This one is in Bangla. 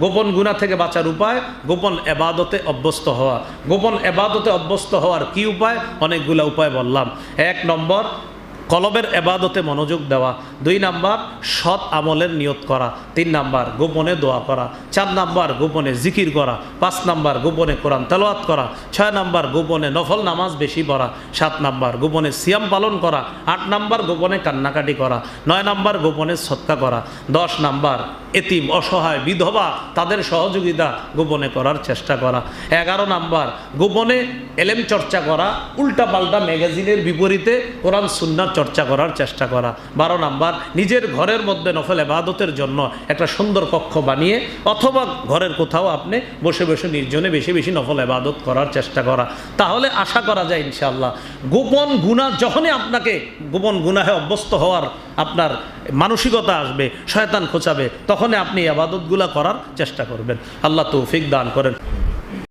গোপন গুণা থেকে বাঁচার উপায়, গোপন এবাদতে অভ্যস্ত হওয়া। গোপন এবাদতে অভ্যস্ত হওয়ার কি উপায়? অনেকগুলো উপায় বললাম। এক নম্বর, কলবের এবাদতে মনোযোগ দেওয়া। দুই নাম্বার, সৎ আমলের নিয়ত করা। তিন নাম্বার, গোপনে দোয়া করা। চার নাম্বার, গোপনে জিকির করা। পাঁচ নাম্বার, গোপনে কোরআন তেলাওয়াত করা। ছয় নাম্বার, গোপনে নফল নামাজ বেশি পড়া। সাত নাম্বার, গোপনে সিয়াম পালন করা। আট নাম্বার, গোপনে কান্নাকাটি করা। নয় নাম্বার, গোপনে সৎকা করা। দশ নাম্বার এতিম, অসহায়, বিধবা, তাদের সহযোগিতা গোপনে করার চেষ্টা করা। এগারো নাম্বার, গোপনে এলেম চর্চা করা উল্টা পাল্টা ম্যাগাজিনের বিপরীতে কোরআন সুন্নার চর্চা করার চেষ্টা করা। বারো নাম্বার, নিজের ঘরের মধ্যে নফল এবাদতের জন্য একটা সুন্দর কক্ষ বানিয়ে, অথবা ঘরের কোথাও আপনি বসে বসে নির্জনে বেশি বেশি নফল এবাদত করার চেষ্টা করা। তাহলে আশা করা যায় ইনশাআল্লাহ। গোপন গুণা যখনই আপনাকে গোপন গুনাহে অভ্যস্ত হওয়ার আপনার মানসিকতা আসবে, শয়তান খোঁচাবে, তখনই আপনি আবাদতগুলা করার চেষ্টা করবেন। আল্লাহ তৌফিক দান করেন।